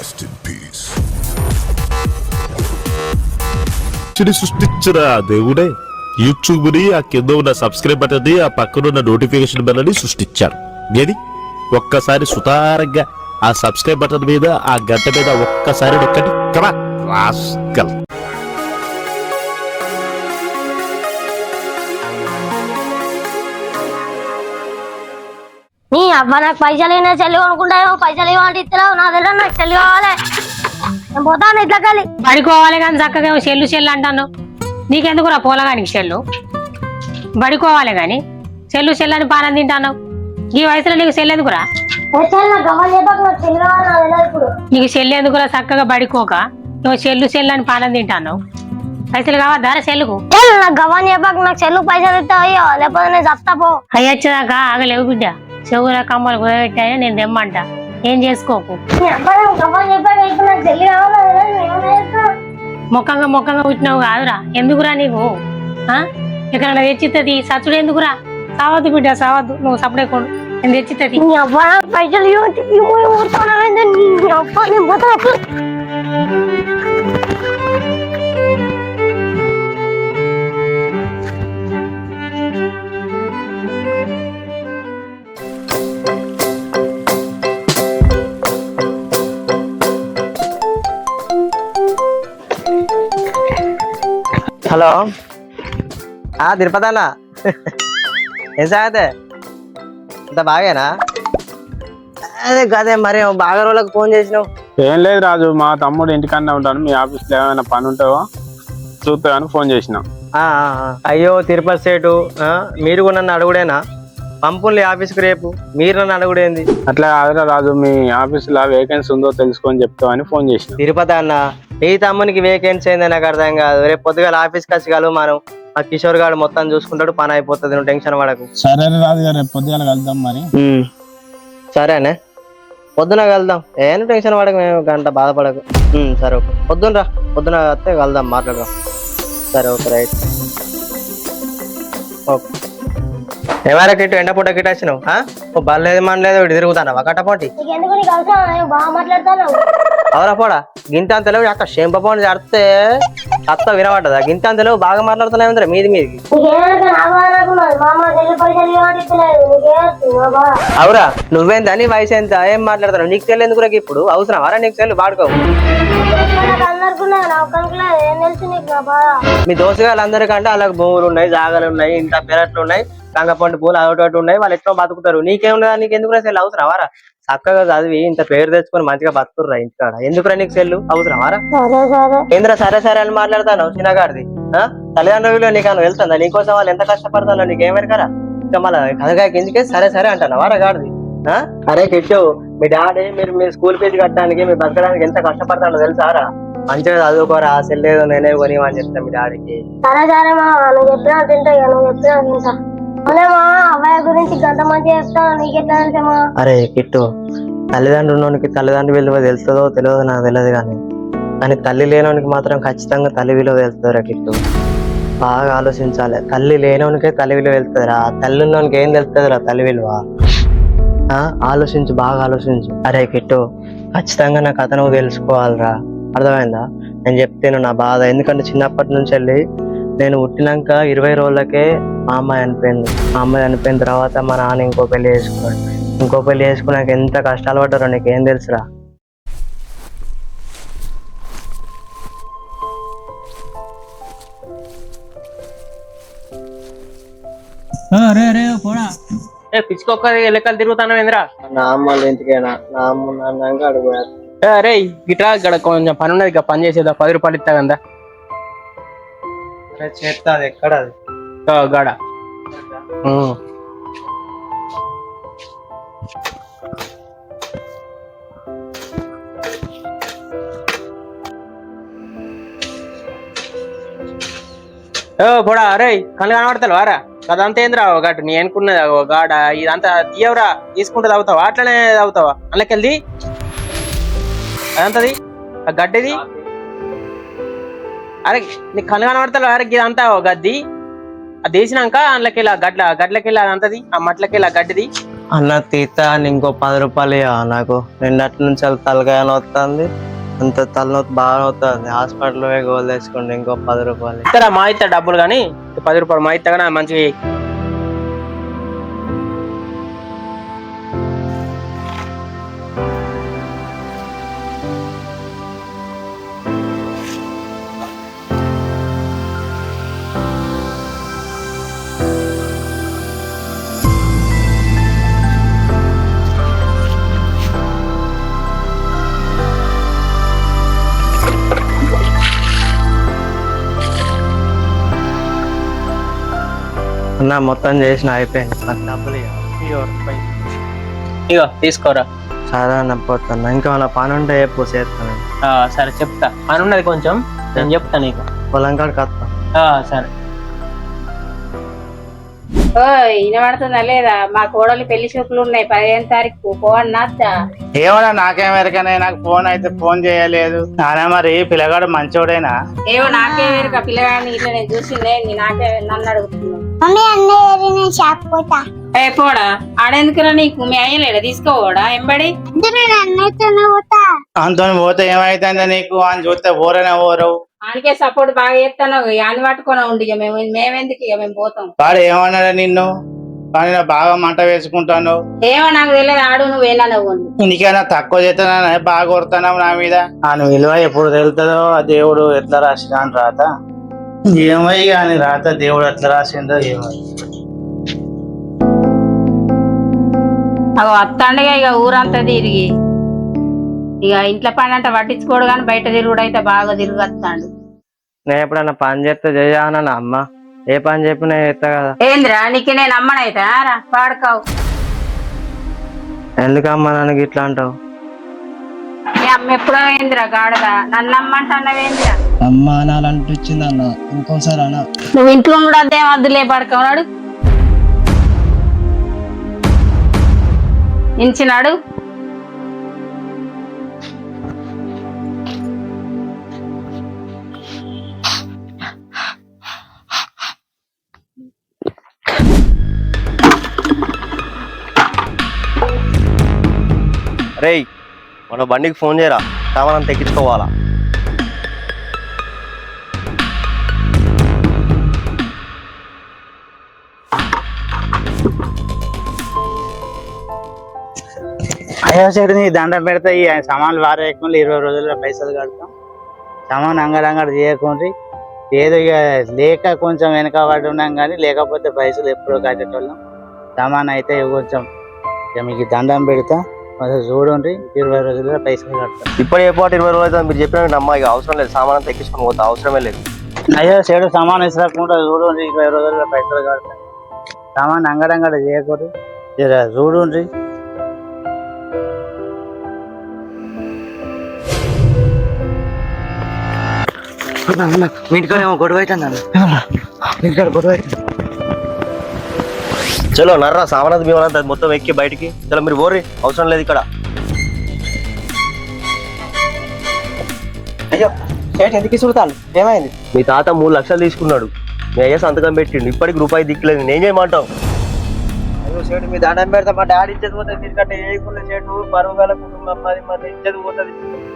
Rest in peace. చెడు సృష్టించిన దేవుడే యూట్యూబ్ని ఆ కింద ఉన్న సబ్స్క్రైబ్ బటన్ని ఆ పక్కన ఉన్న నోటిఫికేషన్ బెల్లని సృష్టించాడు. ఏది? ఒక్కసారి సుతారంగా ఆ సబ్స్క్రైబ్ బటన్ మీద ఆ గంట మీద ఒక్కసారి నొక్కండి. కమా రాస్కల్ నీ అబ్బా నాకు పైసలు అయినా చెల్లి కొనుక్కుంటాయో పైసలు ఇవ్వండి ఇస్తున్నావు నా దగ్గర నాకు చెల్లి కావాలి. నేను పోతాను ఇట్లా కలిసి బడికోవాలి కానీ చక్కగా చెల్లు చెల్లు అంటాను. నీకెందుకురా పోలగానికి చెల్లు? బడికోవాలి కానీ చెల్లు చెల్లు అని పానం తింటాను. ఈ వయసులో నీకు చెల్లు ఎందుకురా? నాకు చెల్లి ఎందుకురా చక్కగా బడికోక నువ్వు చెల్లు చెల్లు అని పానం తింటాను. పైసలు కావద్దా చెల్లుకు? చెల్లి నాకు గవ్వని చెప్పక నాకు చెల్లు పైసలు ఇస్తావయ్యో లేకపోతే నేను చస్తా పో. అయ్యొచ్చేదాకా ఆగలేవు బిడ్డ. చెవుల కమ్మలు కుదబెట్టాయని నేను తెమ్మంట ఏం చేసుకోకు? నీ అబ్బా మొక్కంగా మొక్కంగా పుట్టినావు కాదురా. ఎందుకురా నీకు ఆ? ఇక్కడ తెచ్చిత్తది? సచ్చుడు ఎందుకురా? సావద్దు బిడ్డ సావద్దు. నువ్వు సప్పుడే కొడు నేను తెచ్చిత్తది. పైసలు హలో. ఆ తిరుపతి అన్న ఏం సాగతే? అంత బాగేనా? అదే కదే మరి బాగా రోజులకు ఫోన్ చేసినావు. ఏం లేదు రాజు మా తమ్ముడు ఇంటికన్నా ఉంటాను మీ ఆఫీస్లో ఏమైనా పని ఉంటావో చూస్తామని ఫోన్ చేసినాం. ఆ, ఆ, ఆ. అయ్యో తిరుపతి సేటు ఆ, మీరు కూడా నన్ను అడుగుడేనా? పంపుల్ని ఆఫీస్కి రేపు మీరు నన్ను అడుగుడేంది? అట్లా కాదురా రాజు మీ ఆఫీస్లో వేకెన్సీ ఉందో తెలుసుకొని చెప్తామని ఫోన్ చేసినాం. తిరుపతి అన్న నీ తమ్మునికి వేకెన్సీ ఏంది నాకు అర్థం కాదు. రేపు పొద్దుగాల ఆఫీస్కి వచ్చి కలువు మనం. ఆ కిషోర్ గారు మొత్తం చూసుకుంటాడు పని అయిపోతుంది నువ్వు టెన్షన్ పడకు. సరే గారు రేపు పొద్దుగాల కలుద్దాం మరి. సరేనే. పొద్దున కలుద్దాం. ఏం టెన్షన్ పడక మేము గంట బాధపడకు. సరే ఓకే. పొద్దున రా. పొద్దున వస్తే కలుద్దాం మాట్లాడదాం. సరే ఓకే రైట్. ఓకే. ఏమైనా కిట్టు ఎండ పూట కిట్ వచ్చినావు? ఆ? ఓ బల్లేదు మన లేదు ఇటు తిరుగుతాను కట్టపోటి అవరా పోడా? గింతంతలో అక్కడ షేంపపోని చడితే అత్త వినబడ్డదా? గింత బాగా మాట్లాడుతున్నాయి మీది మీది. అవురా నువ్వేంత నీ వయసు ఎంత? ఏం మాట్లాడుతున్నావు? నీకు తెలియదు కూడా ఇప్పుడు. అవసరం అవరా నీకు తెలియదు? వాడుకోవు మీ అందరికున్నా నా అలాగ భూములు ఉన్నాయి జాగాలు ఉన్నాయి ఇంత పెరట్లు ఉన్నాయి కంగపండు పూలు అదొకటి ఉన్నాయి వాళ్ళు ఎట్లా బతుకుతారు? నీకేమున్నదా నీకు ఎందుకు సెల్ అవసరం వారా చక్కగా చదివి ఇంత పేరు తెచ్చుకొని మంచిగా బతుకుర్రా ఇంటికాడ. ఎందుకురా నీకు సెల్లు? అవసరం వారా సరే సరే. ఏంద్రా సరే సరే అని మాట్లాడతాను చిన్నగాడిది? తల్లిదండ్రులు నీకు అని వెళ్తుందా? నీకోసం వాళ్ళు ఎంత కష్టపడతారో నీకు ఏమెరకరా ఇంకా మళ్ళీ కథగా ఎందుకే సరే సరే అంటాను వారా గాడిది? అరే కిట్టు మీ డాడీ మీరు మీ స్కూల్ ఫీజు కట్టడానికి మీరు బతకడానికి ఎంత కష్టపడతాడో తెలుసారా మంచిగా చదువుకోరా సెల్లేదో నేనే కొని అని చెప్తాను మీ డాడీకి. సరే సరే మా నువ్వు చెప్పినా తింటా నువ్వు చెప్పినా తింటా. అరే కిట్టు తల్లిదండ్రు ఉన్నోనికి తల్లిదండ్రు విలువ తెలుస్తుందో తెలియదో నాకు తెలియదు కానీ కానీ తల్లి లేనోనికి మాత్రం ఖచ్చితంగా తల్లి విలువ తెలుస్తుందిరా కిట్టు. బాగా ఆలోచించాలి. తల్లి లేనోనికే తల్లి విలువ వెళ్తుందిరా తల్లి ఉన్నోనికి ఏం తెలుస్తుందిరా తల్లి విలువ? ఆలోచించు బాగా ఆలోచించు. అరే కిట్టు ఖచ్చితంగా నా కథ నువ్వు తెలుసుకోవాలిరా. అర్థమైందా? నేను చెప్తాను నా బాధ. ఎందుకంటే చిన్నప్పటి నుంచి వెళ్ళి నేను పుట్టినాక ఇరవై రోజులకే మా అమ్మాయి అనిపోయింది మా అమ్మాయి అనిపోయిన తర్వాత మా నాన్న ఇంకో పెళ్ళి చేసుకున్నాడు. ఇంకో పెళ్ళి చేసుకున్నాక ఎంత కష్టాలు పడ్డారో నీకేం తెలుసురా? అరే అరే పోడా ఏ పిచ్చుకొక్క లెక్కలు తిరుగుతాను ఏంద్రా నా అమ్మ ఇంటికేనా? నా అమ్మ నాన్న అరే గిట్రా ఇక్కడ కొంచెం పని ఉన్నది ఇక పని చేసేదా? పది రూపాయలు ఇస్తా కదా చేస్తా అది ఎక్కడ అది గాడ. ఓ పోడా అరే కళ్ళు కనబడతావు వారా అదంతా ఏంద్రా గట్టు నీ అనుకున్నది గాడ ఇదంతా తీయవరా తీసుకుంటే తాగుతావా అట్లనే తాగుతావా? అందుకెళ్ళి అదంతది? ఆ గడ్డిది? అరే నీ కళ్ళు కనబడతావు అరే ఇదంతా ఒక గద్ది అది వేసినాక అందులోకి ఆ గడ్ల గడ్లకి అదంతది ఆ మట్లకి ఆ గడ్డిది. అన్న తీత అని ఇంకో పది రూపాయలు ఇవ్వ నాకు. నిన్నటి నుంచి అలా తలకాయ వస్తుంది అంత తలనొప్పి బాగా అవుతుంది హాస్పిటల్ గోల్ తెచ్చుకోండి ఇంకో పది రూపాయలు. ఇస్తారా మా ఇస్తా డబ్బులు కానీ? పది రూపాయలు మా ఇస్తా కానీ మంచిగా అన్న మొత్తం చేసిన అయిపోయింది. నాకు డబ్బులు. ఇగో తీసుకోరా. సరే అన్న పోతున్నా. ఇంకా మన పని ఉంటే చెప్పు చేస్తాను. ఆ, సరే చెప్తా. అని ఉన్నది కొంచెం నేను చెప్తా. నీకు. పొలం కాడికి వస్తాను సరే. ఓ వినబడుతుందా లేదా? మా కోడలి పెళ్ళి చూపులు ఉన్నాయి. పదిహేను తారీఖు. పోవన్నా అద్దా ఏమన్నా నాకేం ఎరకనే? నాకు ఫోన్ అయితే ఫోన్ చేయలేదు. నానే మరి పిల్లగాడు మంచోడేనా? ఏవో నాకే వేరుక పిల్లగాడిని ఇట్లా నేను చూసిందే. నీ నాకే నన్ను అడుగుతున్నావు మమ్మీ అన్నయ్య నేను షాప్ పోతా. ఏ పోడా? ఆడెందుకురా నీకు? మీ అయ్యలేడా తీసుకోవడా? ఎంబడి? నేను అన్నయ్యతోనే పోతా? అంతో పోతే ఏమైతుందో నీకు? అని చూస్తే ఊరనే ఊరవు. ఆయనకే సపోర్ట్ బాగా చేస్తాను అని పట్టుకొని ఉండి ఇక మేము మేమెందుకు ఇక మేము పోతాం. వాడు ఏమన్నాడు నిన్ను? కానీ నా బాగా మంట వేసుకుంటాను. ఏమో నాకు తెలియదు ఆడు నువ్వు నీకైనా తక్కువ చేస్తున్నా బాగా కొడుతున్నావు నా మీద. ఆ నువ్వు విలువ ఎప్పుడు తెలుతుందో ఆ దేవుడు ఎట్లా రాసినా అని రాత. ఏమై కానీ రాత దేవుడు ఎట్లా రాసిందో ఏమో. అగో అత్తండగా ఇక ఊరంతా తిరిగి. ఇక ఇంట్లో పని అంటే పట్టించుకోడు కానీ బయట తిరుగుడు అయితే బాగా తిరిగి వస్తాడు నేను ఎప్పుడన్నా పని చేస్తే చేయనా అమ్మ. ఏ పని చెప్పినా చేస్తా కదా. ఏంద్రా నీకు నేను అమ్మనైతే రా పాడుకోవు. ఎందుకమ్మా నన్ను ఇట్లా అంటావు? మీ అమ్మ ఎప్పుడో ఏందిరా గాడద? నన్ను అమ్మంటున్నావేందిరా అమ్మ అనాలనిపించింది అన్న. ఇంకోసారి అన్న నువ్వు ఇంట్లో ఉండదేం వద్దులే పడుకోనాడు ఇంచినాడు. మన బండికి ఫోన్ చేయరా? సామానం తెచ్చుకోవాలా అయ్యో సైడ్ నీ దండం పెడితే. ఈ సామాన్లు వారేయకుండా ఇరవై రోజుల్లో పైసలు కడతాం. సామాన్ అంగడంగడు చేయకుండా ఏదో ఇక లేక కొంచెం వెనక పడి ఉన్నాం కానీ లేకపోతే పైసలు ఎప్పుడో కట్టేటోళ్ళం. సామాన్ అయితే కొంచెం ఇక మీకు దండం పెడతా. చూడండి ఇరవై రోజుల్లో పైసలు కడతాం ఇప్పుడు ఏ పాటు ఇరవై రోజులు మీరు చెప్పిన నమ్మ ఇక అవసరం లేదు. సామానం తెచ్చుకొని పోతా అవసరమే లేదు. అయ్యో సైడ్ సామాన్ ఇసరకుండా చూడండి ఇరవై రోజుల్లో పైసలు కడతాం సామాన్ అంగడంగడ చేయకూడదు. చూడండి మీ ఇంటికాడ ఏమో గొడవ అవుతుంది అన్న ఇంటికాడ గొడవ అవుతుంది? చలో నర్రా సామానంత మేము మొత్తం ఎక్కి బయటికి. చలో మీరు పోర్రి అవసరం లేదు ఇక్కడ. అయ్యో చేతి ఎందుకు చూడతాను ఏమైంది? మీ తాత మూడు లక్షలు తీసుకున్నాడు. మీ అయ్య సంతకం పెట్టిండు. ఇప్పటికి రూపాయి దిక్కులేదు. నేనేం చేయమంటావు? అయ్యో చేటు మీ దండం పెడతా. మా డాడీ ఇచ్చేది పోతుంది ఎందుకంటే ఏకున్న చేటు బరువు గల కుటుంబం. మరి మరి ఇచ్చేది పోతుంది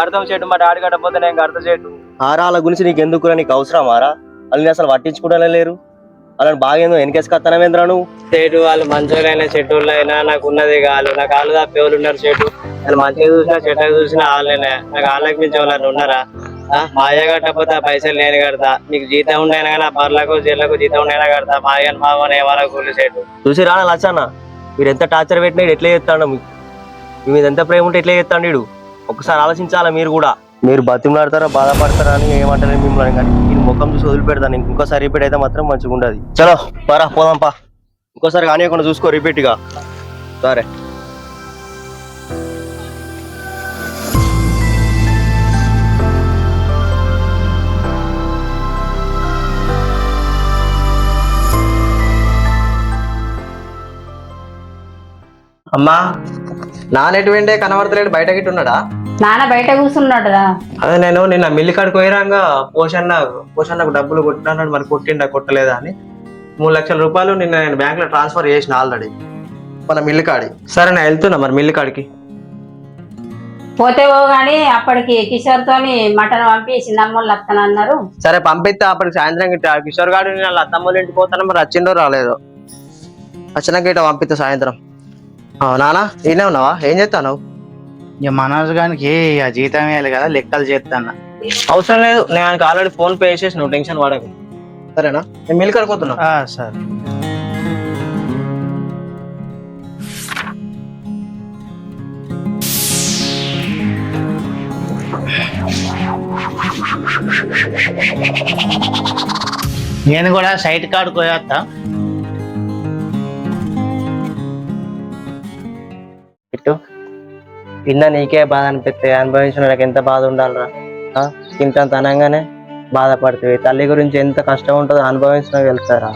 కడతాం చేటు మా డాడీ కట్టకపోతే నేను కడతా చేటు ఆరాల గురించి నీకు ఎందుకు నీకు అవసరం ఆరా? వాళ్ళని అసలు పట్టించుకోవడం లేరు. వాళ్ళని బాగా ఏందో వెనకేసుకొస్తానవేంద్రా నువ్వు? చెట్టు వాళ్ళు మంచోళ్ళైనా చెట్టులు అయినా నాకు ఉన్నది కాదు. నాకు వాళ్ళు తప్పేవాళ్ళు ఉన్నారు చెట్టు వాళ్ళు మంచిగా చూసినా చెట్టు చూసినా వాళ్ళనే నాకు వాళ్ళకి మించి వాళ్ళని ఉన్నారా? ఆ, మా అయ్య కట్టకపోతే పైసలు నేను కడతా. నీకు జీతం ఉండైనా కానీ పర్లకు జీర్లకు జీతం ఉండైనా కడతా? మా అయ్యని మావని వాళ్ళకు కూలి చెట్టు చూసి రానా లచ్చన్న? మీరు ఎంత టార్చర్ పెట్టినా ఎట్లా చేస్తాడు మీ మీద ఎంత ప్రేమ ఉంటే ఎట్లా చేస్తాడు వీడు ఒకసారి ఆలోచించాలా మీరు కూడా? మీరు బతిమలాడతారా బాధపడతారా అని ఏమంటారు మిమ్మల్ని కానీ. ముఖం చూసి వదిలిపెడతాను. ఇంకోసారి రిపీట్ అయితే మాత్రం మంచిగా ఉండదు చలో పరా పోదాం పా. ఇంకోసారి కానివ్వకుండా చూసుకో రిపీట్గా సరే. అమ్మా నానెటు వెండే కనబడతలేడు బయట గిట్ట ఉన్నాడా? నాన్న బయట కూర్చున్నాడురా. అదే నేను నిన్న మిల్లి కాడికి పోయిరాగా పోషన్న పోషన్నకు డబ్బులు కొట్టినాడు మరి కొట్టిండా కొట్టలేదా అని. మూడు లక్షల రూపాయలు నిన్న నేను బ్యాంక్లో ట్రాన్స్ఫర్ చేసిన ఆల్రెడీ మన మిల్లు కాడి. సరే నేను వెళ్తున్నా మరి మిల్లు కాడికి. పోతే ఓ గాని అప్పటికి కిషోర్ తోని మటన్ పంపి చిన్నమ్మోళ్ళు వస్తానన్నారు సరే పంపిస్తే అప్పటికి సాయంత్రం గిట్ట. కిషోర్ గారు వాళ్ళ అత్తమ్మోళ్ళ ఇంటికి పోతాను మరి వచ్చిండో రాలేదు. వచ్చినాక ఇట్లా పంపిస్తా సాయంత్రం. నానా ఈయనే ఉన్నావా? ఏం చేస్తాను ఇక మనోజ్ గారికి ఇక జీతం వేయాలి కదా లెక్కలు చేస్తాను అవసరం లేదు నేను ఆయనకి ఆల్రెడీ ఫోన్ పే చేసేసి నువ్వు టెన్షన్ పడకు. సరేనా? నేను మిల్లు కాడికి పోతున్నా సార్. నేను కూడా సైట్ కార్డు పోయేస్తా కింద నీకే బాధ అనిపిస్తే అనుభవించిన వాళ్ళకి ఎంత బాధ ఉండాలిరా? ఆ? ఇంత తనంగానే బాధపడుతుంది తల్లి గురించి ఎంత కష్టం ఉంటుందో అనుభవించిన వెళ్తారా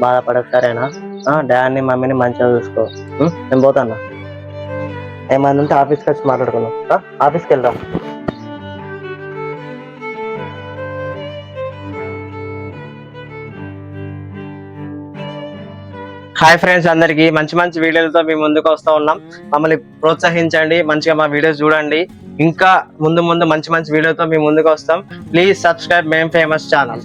బాధపడక సరేనా? ఆ, డాడీని మమ్మీని మంచిగా చూసుకో. నేను పోతాను. ఏమైనా ఉంటే ఆఫీస్కి వచ్చి మాట్లాడుకుందాం. ఆఫీస్కి వెళ్దాం. హాయ్ ఫ్రెండ్స్ అందరికి మంచి మంచి వీడియోలతో మేము ముందుకు వస్తూ ఉన్నాం. మమ్మల్ని ప్రోత్సహించండి మంచిగా మా వీడియోస్ చూడండి. ఇంకా ముందు ముందు మంచి మంచి వీడియోతో మేము ముందుకు వస్తాం. ప్లీజ్ సబ్స్క్రైబ్ మేం ఫేమస్ ఛానల్